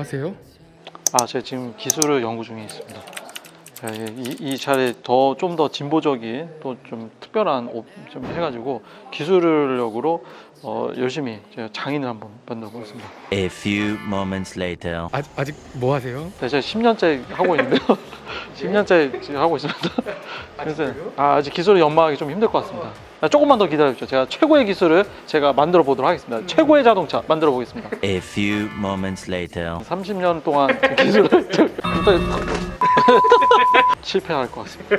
하세요? 아, 제가 지금 기술을 연구 중에 있습니다. 예, 이, 이 차를 더좀 더 진보적인 또 좀 특별한 옵- 좀 해가지고 기술력으로 어, 열심히 제가 장인을 한번 만들어 보겠습니다. A few moments later. 아, 아직 뭐 하세요? 네, 제가 10년째 하고 있는데요. 10년째 지금 하고 있습니다. 그래서 아, 아직 기술을 연마하기 좀 힘들 것 같습니다. 아, 조금만 더 기다려주죠. 제가 최고의 기술을 제가 만들어 보도록 하겠습니다. 최고의 자동차 만들어 보겠습니다. A few moments later. 30년 동안 기술을 일단 실패할 것 같습니다.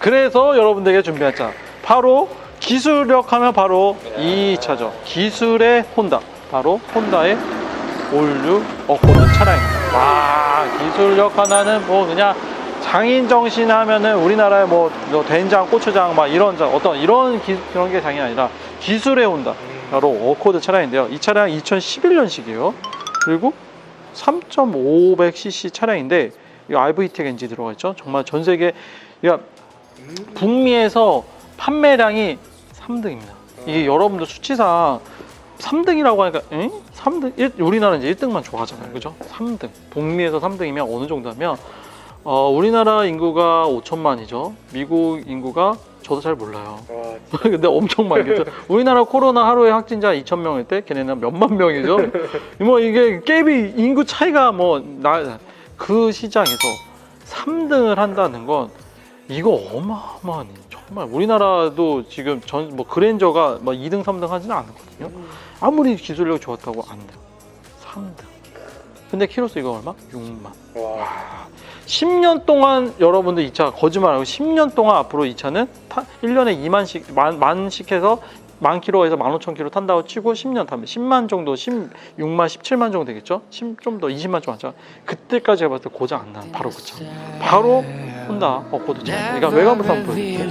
그래서 여러분들에게 준비한 차 바로 기술력 하면 바로 이 차죠. 기술의 혼다. 바로 혼다의 올류 어코드 차량입니다. 와 기술력 하나는 뭐 그냥 장인 정신 하면은 우리나라의 뭐, 뭐 된장, 고추장 막 이런 자- 어떤 이런 기, 그런 게 장이 아니라 기술의 혼다. 바로 어코드 차량인데요. 이 차량 2011년식이에요. 그리고 3.500cc 차량인데 이 RVTEC 엔진 들어가 있죠. 정말 전 세계 그러니까 북미에서 판매량이 3등입니다. 이게 여러분들 수치상 3등이라고 하니까 응? 3등? 일- 우리나라는 이제 1등만 좋아하잖아요. 그죠? 3등. 북미에서 3등이면 어느 정도냐면 어, 우리나라 인구가 5천만이죠. 미국 인구가 저도 잘 몰라요. 근데 엄청 많겠죠. 우리나라 코로나 하루에 확진자 2천 명일 때 걔네는 몇만 명이죠. 뭐 이게 갭이 인구 차이가 뭐 나 그 시장에서 3등을 한다는 건 이거 어마어마한 일. 정말 우리나라도 지금 전 뭐 그랜저가 뭐 2등 3등 하지는 않거든요. 아무리 기술력 좋았다고 안 돼요. 3등. 근데 키로수 이거 얼마? 6만. 10년 동안 여러분들 이 차 거짓말하고 10년 동안 앞으로 이 차는 타, 1년에 2만씩 만, 만씩 해서 만 킬로에서 만 오천 킬로 탄다고 치고 10년 타면 10만 정도 16만 17만 정도 되겠죠? 좀 더 20만 좀 하죠. 그때까지 제가 봤을 때 고장 안 나는 바로 그 차. 바로 혼다 어코드 차. 그러니까 외관부터 한번 보여드릴게요.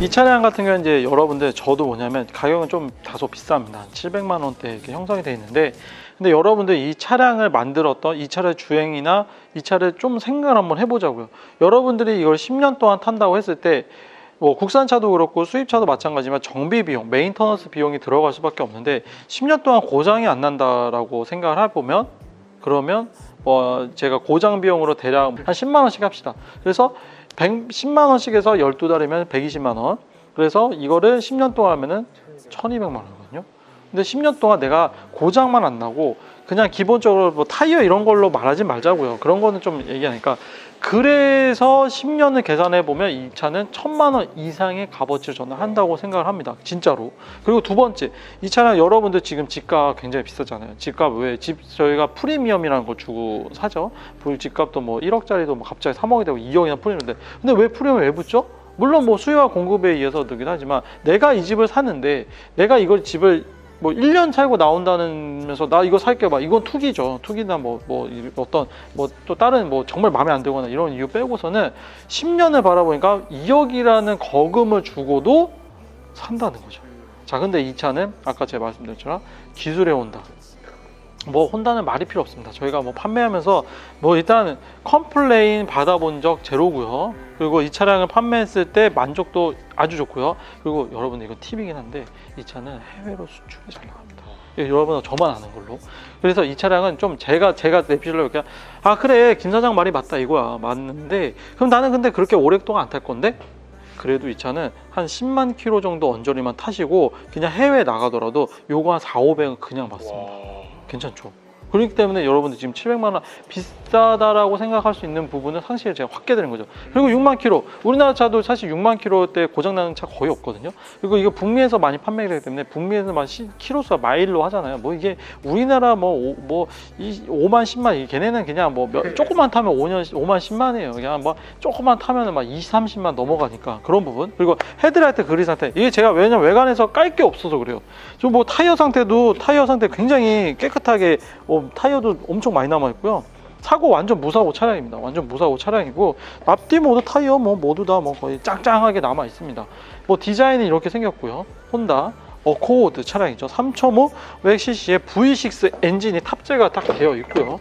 이 차량 같은 경우는 이제 여러분들 저도 뭐냐면 가격은 좀 다소 비쌉니다. 700만 원대 이렇게 형성이 되어 있는데 근데 여러분들 이 차량을 만들었던 이 차의 주행이나 이 차를 좀 생각을 한번 해보자고요. 여러분들이 이걸 10년 동안 탄다고 했을 때 뭐 국산차도 그렇고 수입차도 마찬가지지만 정비 비용, 메인터넌스 비용이 들어갈 수밖에 없는데 10년 동안 고장이 안 난다라고 생각을 해보면 그러면 뭐 제가 고장 비용으로 대략 한 10만 원씩 합시다. 그래서 110만 원씩에서 12달이면 120만 원. 그래서 이거를 10년 동안 하면은 1200만 원이거든요. 근데 10년 동안 내가 고장만 안 나고 그냥 기본적으로 뭐 타이어 이런 걸로 말하지 말자고요. 그런 거는 좀 얘기하니까 그래서 10년을 계산해 보면 이 차는 1000만 원 이상의 값어치를 저는 한다고 생각을 합니다. 진짜로. 그리고 두 번째, 이 차량 여러분들 지금 집값 굉장히 비싸잖아요. 집값 왜? 집 저희가 프리미엄이라는 걸 주고 사죠. 그 집값도 뭐 1억짜리도 뭐 갑자기 3억이 되고 2억이나 프리미엄인데 근데 왜 프리미엄을 왜 붙죠? 물론 뭐 수요와 공급에 의해서 되긴 하지만 내가 이 집을 사는데 내가 이걸 집을 뭐 1년 살고 나온다면서 나 이거 살게 봐. 이건 투기죠. 투기나 뭐, 뭐 이- 어떤 뭐 또 다른 뭐 정말 마음에 안 들거나 이런 이유 빼고서는 10년을 바라보니까 2억이라는 거금을 주고도 산다는 거죠. 자, 근데 이 차는 아까 제가 말씀드렸처럼 기술에 온다. 뭐 혼다는 말이 필요 없습니다. 저희가 뭐 판매하면서 뭐 일단 컴플레인 받아본 적 제로고요. 그리고 이 차량을 판매했을 때 만족도 아주 좋고요. 그리고 여러분 이거 팁이긴 한데 이 차는 해외로 수출이 잘 나갑니다. 예, 여러분 저만 아는 걸로. 그래서 이 차량은 좀 제가 제가 내피셜로 이렇게 아 그래 김 사장 말이 맞다 이거야 맞는데 그럼 나는 근데 그렇게 오랫동안 안 탈 건데 그래도 이 차는 한 10만 킬로 정도 언저리만 타시고 그냥 해외 나가더라도 요거 한 4, 500은 그냥 받습니다. 괜찮죠. 그렇기 때문에 여러분들 지금 700만 원 비싸다라고 생각할 수 있는 부분은 상식을 제가 확 깨드린 거죠. 그리고 6만 킬로 우리나라 차도 사실 6만 킬로대 고장 나는 차 거의 없거든요. 그리고 이거 북미에서 많이 판매가 되기 때문에 북미에서 만 시- 킬로수가 마일로 하잖아요. 뭐 이게 우리나라 뭐뭐 5만 10만 이게 걔네는 그냥 뭐 몇, 조금만 타면 5년 5만 10만이에요. 그냥 뭐 조금만 타면은 막 20, 30만 넘어가니까 그런 부분. 그리고 헤드라이트 그릴 상태 이게 제가 왜냐면 외관에서 깔 게 없어서 그래요. 저뭐 타이어 상태도 타이어 상태 굉장히 깨끗하게 어, 타이어도 엄청 많이 남아 있고요. 사고 완전 무사고 차량입니다. 완전 무사고 차량이고 앞뒤 모두 타이어 뭐 모두 다 뭐 거의 짱짱하게 남아 있습니다. 뭐 디자인이 이렇게 생겼고요. 혼다 어코드 차량이죠. 3.5cc의 V6 엔진이 탑재가 딱 되어 있고요.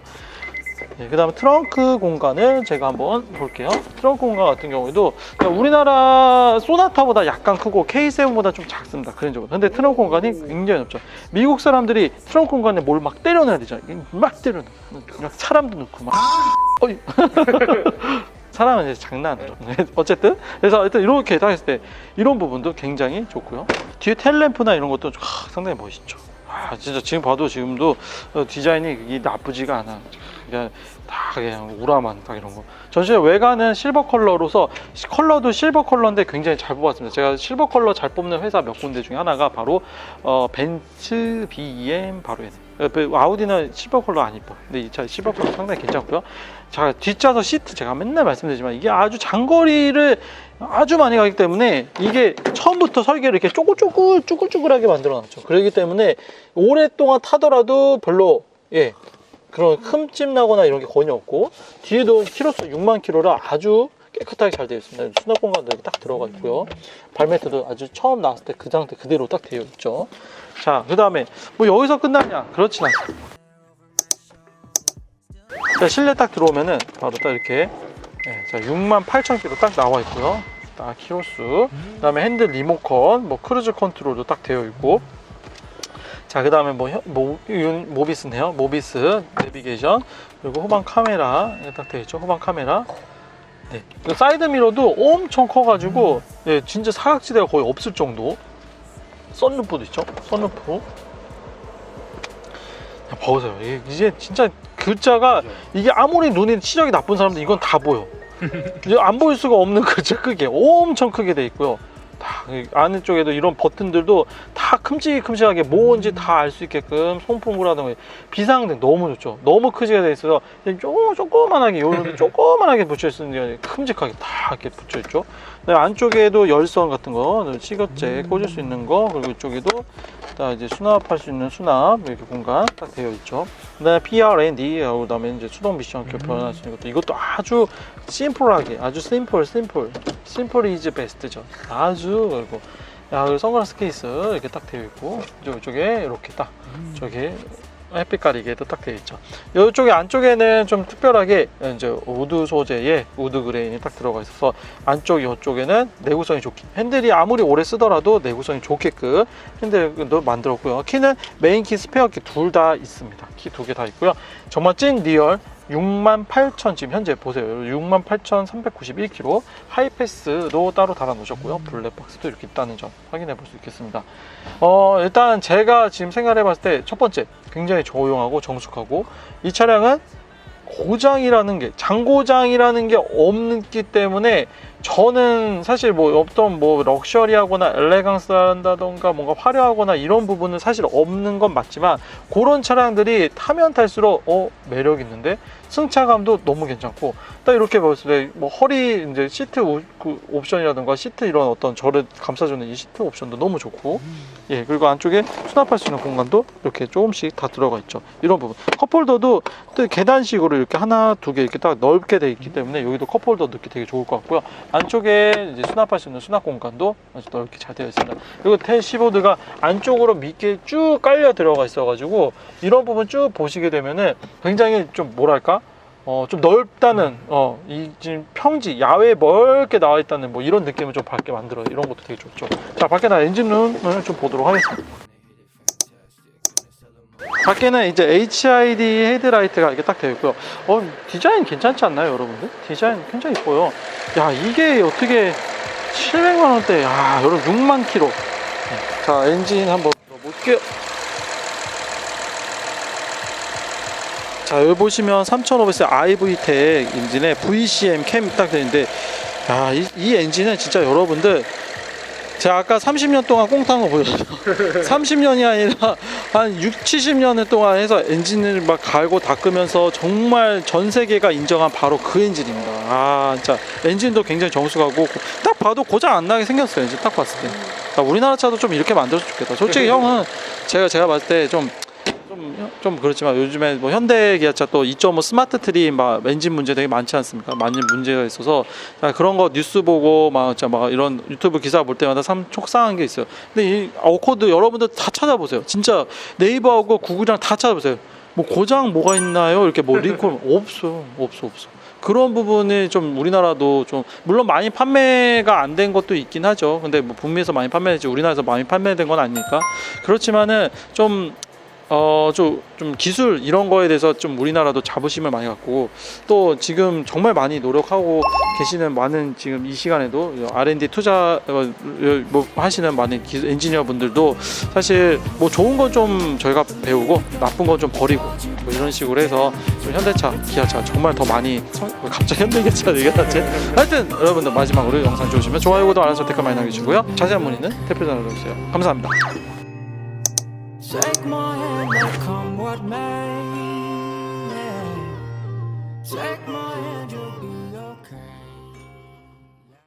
네, 그 다음에 트렁크 공간을 제가 한번 볼게요. 트렁크 공간 같은 경우에도 그러니까 우리나라 소나타보다 약간 크고 K7보다 좀 작습니다. 그랜저보다. 근데 트렁크 공간이 굉장히 넓죠. 미국 사람들이 트렁크 공간에 뭘 막 때려놔야 되잖아요. 막 때려놔. 그냥 사람도 넣고 막. 어이. 사람은 이제 장난으로. 어쨌든 그래서 일단 이렇게 딱 했을 때 이런 부분도 굉장히 좋고요. 뒤에 텔램프나 이런 것도 아, 상당히 멋있죠. 아 진짜 지금 봐도 지금도 어, 디자인이 나쁘지가 않아. 그냥 다 그냥 우라만 딱 이런 거. 전체 외관은 실버 컬러로서 시- 컬러도 실버 컬러인데 굉장히 잘 뽑았습니다. 제가 실버 컬러 잘 뽑는 회사 몇 군데 중에 하나가 바로 어, 벤츠 BM 바로 얘네. 아우디는 실버 컬러 안 이뻐. 근데 이 차 실버 컬러 상당히 괜찮고요. 자 뒷좌석 시트 제가 맨날 말씀드리지만 이게 아주 장거리를 아주 많이 가기 때문에 이게 처음부터 설계를 이렇게 쪼글쪼글 쭈글쭈글하게 만들어 놨죠. 그렇기 때문에 오랫동안 타더라도 별로 예 그런 흠집 나거나 이런 게 거의 없고 뒤에도 키로수 6만 킬로라 아주 깨끗하게 잘 되어 있습니다. 수납 공간도 이렇게 딱 들어가 있고요. 발매트도 아주 처음 나왔을 때 그 상태 그대로 딱 되어 있죠. 자, 그 다음에 뭐 여기서 끝나냐? 그렇진 않습니다. 자, 실내 딱 들어오면은 바로 딱 이렇게 예, 자, 6만 8천 킬로 딱 나와 있고요. 딱 키로수. 그다음에 핸들 리모컨, 뭐 크루즈 컨트롤도 딱 되어 있고. 자, 그다음에 뭐 이건 모비스네요. 모비스 내비게이션 그리고 후방 카메라 딱 되어 있죠. 후방 카메라. 네. 그 사이드 미러도 엄청 커가지고 예, 진짜 사각지대가 거의 없을 정도. 썬루프도 있죠. 썬루프. 야, 보세요. 이게 이제 진짜 글자가 이게 아무리 눈이 시력이 나쁜 사람도 이건 다 보여. 안 보일 수가 없는 글자 크게 엄청 크게 돼 있고요. 안에 쪽에도 이런 버튼들도 다 큼직큼직하게 뭔지 다 알 수 있게끔 송풍구라든가 비상등 너무 좋죠. 너무 크지가 돼 있어서 쪼, 조그만하게 요런 조그만하게 붙여 있는 게 큼직하게 다 이렇게 붙여 있죠. 그다음에 안쪽에도 열선 같은 거, 시거제 꽂을 수 있는 거, 그리고 이쪽에도 다 이제 수납할 수 있는 수납 이렇게 공간 딱 되어 있죠. 그다음에 PRND, 그다음에 이제 수동 미션 이렇게 변환할 수 있는 것도 이것도 아주 심플하게, 아주 심플, 심플, 심플 이즈 베스트죠. 아주 그리고 야, 그리고 선글라스 케이스 이렇게 딱 되어 있고 이쪽에 이렇게 딱 저기 햇빛 가리개도 딱 되어 있죠. 이쪽에 안쪽에는 좀 특별하게 이제 우드 소재의 우드 그레인이 딱 들어가 있어서 안쪽 이쪽에는 내구성이 좋게 핸들이 아무리 오래 쓰더라도 내구성이 좋게끔 핸들도 만들었고요. 키는 메인 키, 스페어 키 둘 다 있습니다. 키 두 개 다 있고요. 정말 찐 리얼 68,000 지금 현재 보세요. 68,391kg 하이패스도 따로 달아 놓으셨고요. 블랙박스도 이렇게 있다는 점 확인해 볼 수 있겠습니다. 어, 일단 제가 지금 생각해 봤을 때 첫 번째 굉장히 조용하고 정숙하고 이 차량은 고장이라는 게 장고장이라는 게 없기 때문에 저는 사실 뭐 어떤 뭐 럭셔리하거나 엘레강스한다던가 뭔가 화려하거나 이런 부분은 사실 없는 건 맞지만 그런 차량들이 타면 탈수록 어 매력 있는데 승차감도 너무 괜찮고 딱 이렇게 봤을 때 뭐 허리 이제 시트 오, 그 옵션이라든가 시트 이런 어떤 저를 감싸주는 이 시트 옵션도 너무 좋고 예 그리고 안쪽에 수납할 수 있는 공간도 이렇게 조금씩 다 들어가 있죠. 이런 부분. 컵홀더도 또 계단식으로 이렇게 하나 두 개 이렇게 딱 넓게 돼 있기 때문에 여기도 컵홀더 넣기 되게 좋을 것 같고요 안쪽에 이제 수납할 수 있는 수납 공간도 아주 넓게 잘 되어 있습니다 그리고 대시보드가 안쪽으로 밑게 쭉 깔려 들어가 있어 가지고 이런 부분 쭉 보시게 되면은 굉장히 좀 뭐랄까 어, 좀 넓다는, 어, 이, 지금 평지, 야외에 넓게 나와 있다는 뭐 이런 느낌을 좀 받게 만들어요. 이런 것도 되게 좋죠. 자, 밖에 나 엔진룸을 좀 보도록 하겠습니다. 밖에는 이제 HID 헤드라이트가 이렇게 딱 되어 있고요. 어, 디자인 괜찮지 않나요, 여러분들? 디자인 굉장히 이뻐요. 야, 이게 어떻게 700만 원대, 야, 여러분 6만 킬로. 네. 자, 엔진 한번 볼게요. 자 여기 보시면 3500세 IV텍 엔진에 VCM 캠 딱 되는데 야, 이, 이 엔진은 진짜 여러분들 제가 아까 30년 동안 거 보여줬죠 30년이 아니라 한 6, 70년 동안 해서 엔진을 막 갈고 닦으면서 정말 전 세계가 인정한 바로 그 엔진입니다. 아 진짜. 엔진도 굉장히 정숙하고 딱 봐도 고장 안 나게 생겼어요. 엔진 딱 봤을 때. 아, 우리나라 차도 좀 이렇게 만들었으면 좋겠다. 솔직히 형은 제가 제가 봤을 때좀 좀 좀, 좀 그렇지만 요즘에 뭐 현대 기아차 또 2.5 스마트 트리 막 엔진 문제 되게 많지 않습니까? 많이 문제가 있어서 자, 그런 거 뉴스 보고 막, 막 이런 유튜브 기사 볼 때마다 참 속상한 게 있어요. 근데 이 어코드 여러분들 다 찾아보세요. 진짜 네이버하고 구글이랑 다 찾아보세요. 뭐 고장 뭐가 있나요? 이렇게 뭐 리콜 없어, 없어, 없어. 그런 부분이 좀 우리나라도 좀 물론 많이 판매가 안 된 것도 있긴 하죠. 근데 뭐 북미에서 많이 판매했지 우리나라에서 많이 판매된 건 아니니까 그렇지만은 좀 어, 좀, 좀 기술 이런 거에 대해서 좀 우리나라도 자부심을 많이 갖고 또 지금 정말 많이 노력하고 계시는 많은 지금 이 시간에도 R&D 투자 어, 뭐 하시는 많은 기, 엔지니어 분들도 사실 뭐 좋은 건 좀 저희가 배우고 나쁜 건 좀 버리고 뭐 이런 식으로 해서 좀 현대차, 기아차 정말 더 많이 성, 갑자기 현대기차 얘기하지? 하여튼 여러분들 마지막으로 영상 좋으시면 좋아요, 구독, 알람, 댓글 많이 남겨주시고요. 자세한 문의는 대표 전화로 주세요. 감사합니다. Take my hand, now come what may. Take my hand,